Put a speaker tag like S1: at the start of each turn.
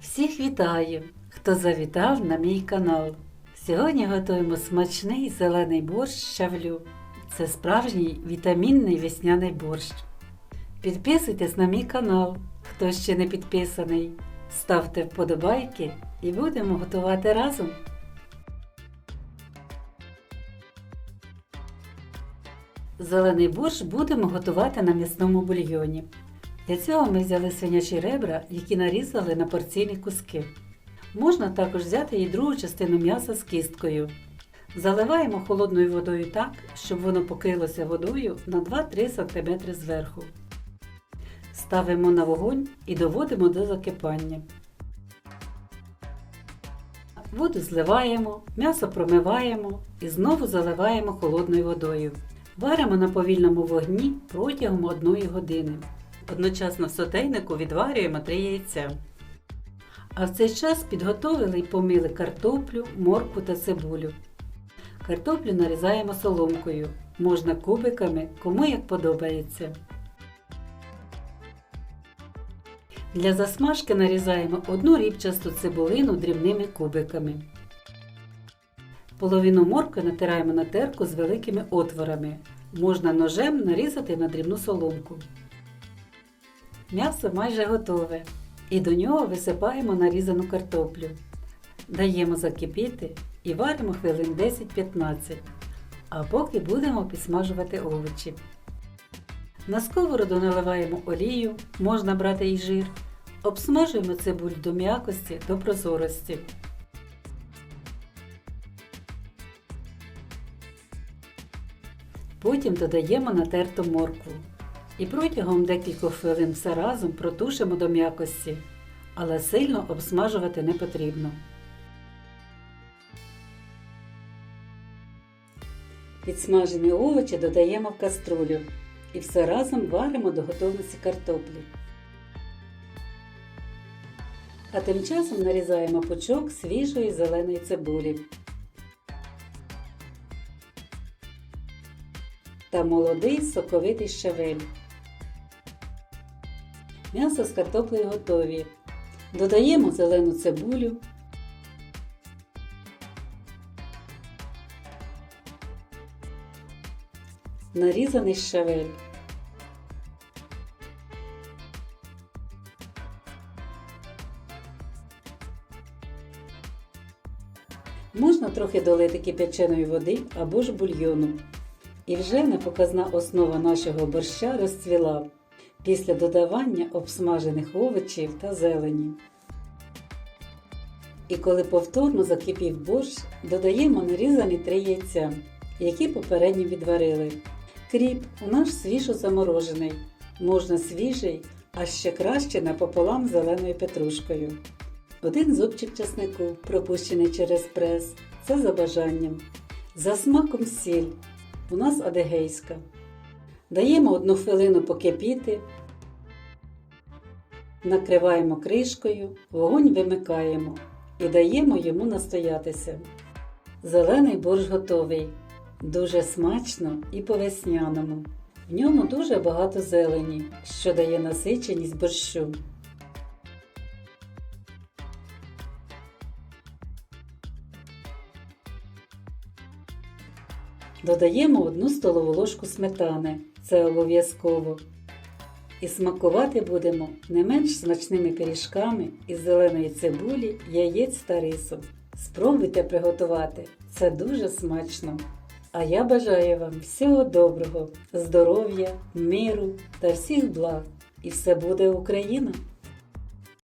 S1: Всіх вітаю, хто завітав на мій канал. Сьогодні готуємо смачний зелений борщ з щавлю. Це справжній вітамінний весняний борщ. Підписуйтесь на мій канал, хто ще не підписаний. Ставте вподобайки і будемо готувати разом. Зелений борщ будемо готувати на м'ясному бульйоні. Для цього ми взяли свинячі ребра, які нарізали на порційні куски. Можна також взяти і другу частину м'яса з кісткою. Заливаємо холодною водою так, щоб воно покрилося водою на 2-3 см зверху. Ставимо на вогонь і доводимо до закипання. Воду зливаємо, м'ясо промиваємо і знову заливаємо холодною водою. Варимо на повільному вогні протягом 1 години. Одночасно в сотейнику відварюємо 3 яйця. А в цей час підготовили і помили картоплю, моркву та цибулю. Картоплю нарізаємо соломкою, можна кубиками, кому як подобається. Для засмажки нарізаємо одну рібчасту цибулину дрібними кубиками. Половину моркви натираємо на терку з великими отворами. Можна ножем нарізати на дрібну соломку. М'ясо майже готове. І до нього висипаємо нарізану картоплю. Даємо закипіти і варимо хвилин 10-15. А поки будемо підсмажувати овочі. На сковороду наливаємо олію, можна брати і жир. Обсмажуємо цибуль до м'якості до прозорості. Потім додаємо натерту моркву. І протягом декількох хвилин все разом протушимо до м'якості, але сильно обсмажувати не потрібно. Підсмажені овочі додаємо в каструлю і все разом варимо до готовності картоплі. А тим часом нарізаємо пучок свіжої зеленої цибулі та молодий соковитий щавель. М'ясо з картоплею готові. Додаємо зелену цибулю. Нарізаний щавель. Можна трохи долити кип'яченої води або ж бульйону. І вже непоказна основа нашого борща розцвіла після додавання обсмажених овочів та зелені. І коли повторно закипів борщ, додаємо нарізані три яйця, які попередньо відварили. Кріп у нас свіжо заморожений, можна свіжий, а ще краще напополам зеленою петрушкою. Один зубчик часнику, пропущений через прес, це за бажанням. За смаком сіль. У нас адегейська. Даємо одну хвилину покипіти, накриваємо кришкою, вогонь вимикаємо і даємо йому настоятися. Зелений борщ готовий, дуже смачно і по-весняному. В ньому дуже багато зелені, що дає насиченість борщу. Додаємо одну столову ложку сметани, це обов'язково. І смакувати будемо не менш смачними пиріжками із зеленої цибулі, яєць та рису. Спробуйте приготувати, це дуже смачно. А я бажаю вам всього доброго, здоров'я, миру та всіх благ. І все буде Україна!